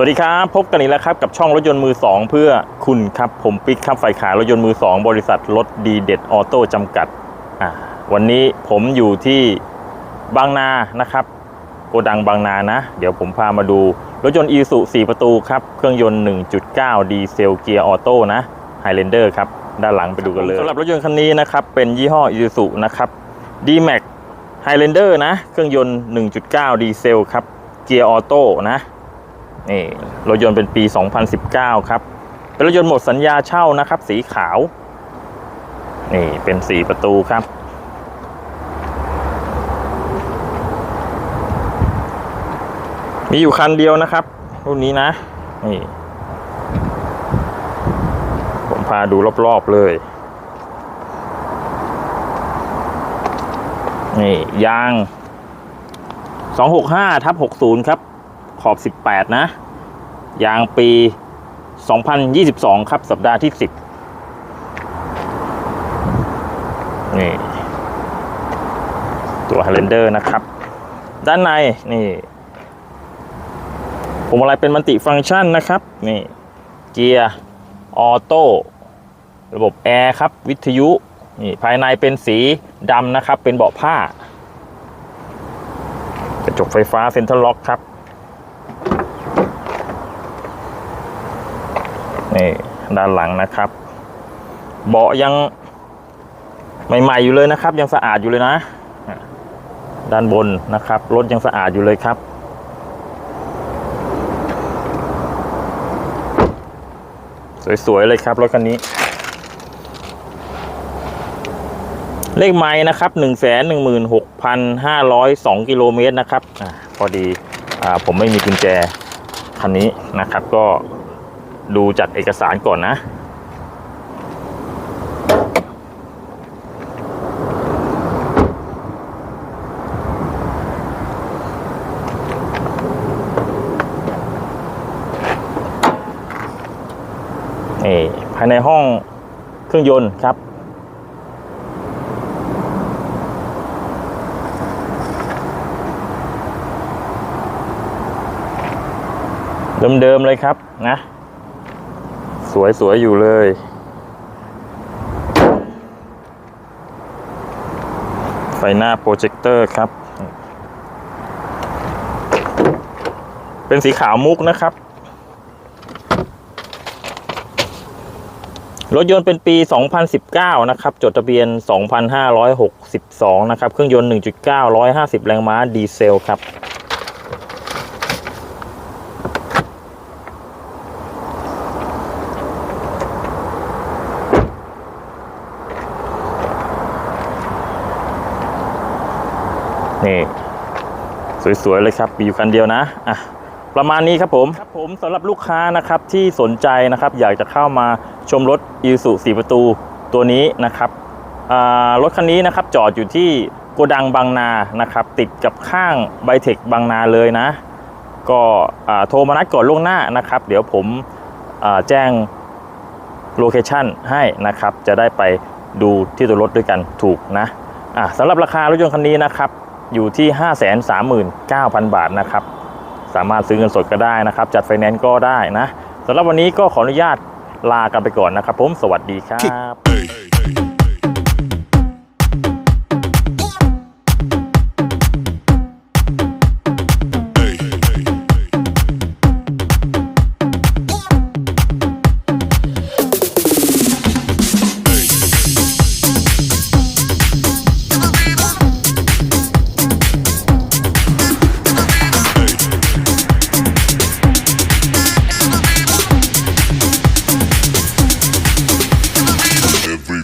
สวัสดีครับ พบกันอีกแล้วครับ กับช่องรถยนต์มือ 2 เพื่อคุณครับ ผมปิ๊กครับฝ่ายขายรถยนต์มือ 2 บริษัทรถดีเด็ดออโต้จำกัดอะวันนี้ผมอยู่ที่บางนานะครับ โกดังบางนานะ เดี๋ยวผมพามาดูรถยนต์อีสุ4ประตูครับ เครื่องยนต์ 1.9 ดีเซลเกียร์ออโต้นะไฮเลนเดอร์ครับ ด้านหลังไปดูกันเลยสำหรับรถยนต์คันนี้นะครับ เป็นยี่ห้ออีสุนะครับ D-Max Highlander นะ เครื่องยนต์ 1.9 ดีเซลครับเกียร์ออโต้นะ นี่รถยนต์เป็นปี 2019 ครับ เป็นรถยนต์หมดสัญญาเช่านะครับ สีขาว นี่เป็นสีประตูครับ มีอยู่คันเดียวนะครับ รุ่นนี้นะ นี่ ผมพาดูรอบๆเลย นี่ ยาง 265ทับ60 ครับ ขอบ 18 นะ ยางปี 2022 ครับ สัปดาห์ที่ 10 นี่ ตัว Highlander นะครับ ด้านใน นี่ผมอะไรเป็นมัลติฟังก์ชันนะครับ นี่ เกียร์ ออโต้ ระบบแอร์ครับ วิทยุ นี่ ภายในเป็นสีดำนะครับ เป็นเบาะผ้ากระจกไฟฟ้าเซ็นทรัลล็อกครับ นี่ด้านหลังนะครับ เบาะยังใหม่ๆอยู่เลยนะครับ ยังสะอาดอยู่เลยนะ ด้านบนนะครับรถยังสะอาดอยู่เลยครับ สวยๆเลยครับรถคันนี้ เลขไม้นะครับ1 1 6 5 0 2กิโลเมตรนะครับอพอดีอผมไม่มีกุญแจคันนี้นะครับก็ ดูจากเอกสารก่อนนะ นี่ภายในห้องเครื่องยนต์ครับเดิมๆเลยครับนะ สวยๆอยู่เลย ไฟหน้าโปรเจคเตอร์ครับ เป็นสีขาวมุกนะครับ รถยนต์เป็นปี 2019 นะครับ จดทะเบียน 2,562 นะครับ เครื่องยนต์ 1.9 150 แรงม้าดีเซลครับ นี่สวยๆเลยครับมีอยู่คันเดียวนะอะประมาณนี้ครับผมครับผมสำหรับลูกค้านะครับที่สนใจนะครับ อยากจะเข้ามาชมรถอีสุสีประตูตัวนี้นะครับรถคันนี้นะครับจอดอยู่ที่โกดังบางนานะครับ ติดกับข้างไบเทคบางนาเลยนะ ก็โทรมานัดก่อนล่วงหน้านะครับ เดี๋ยวผมแจ้งโลเคชั่นให้นะครับ จะได้ไปดูที่ตัวรถด้วยกันถูกนะอะสำหรับราคารถยนต์คันนี้นะครับ อยู่ที่ 539,000 บาทนะครับ สามารถซื้อเงินสดก็ได้นะครับ จัดไฟแนนซ์ก็ได้นะสำหรับวันนี้ก็ขออนุญาตลากันไปก่อนนะครับ ผมสวัสดีครับ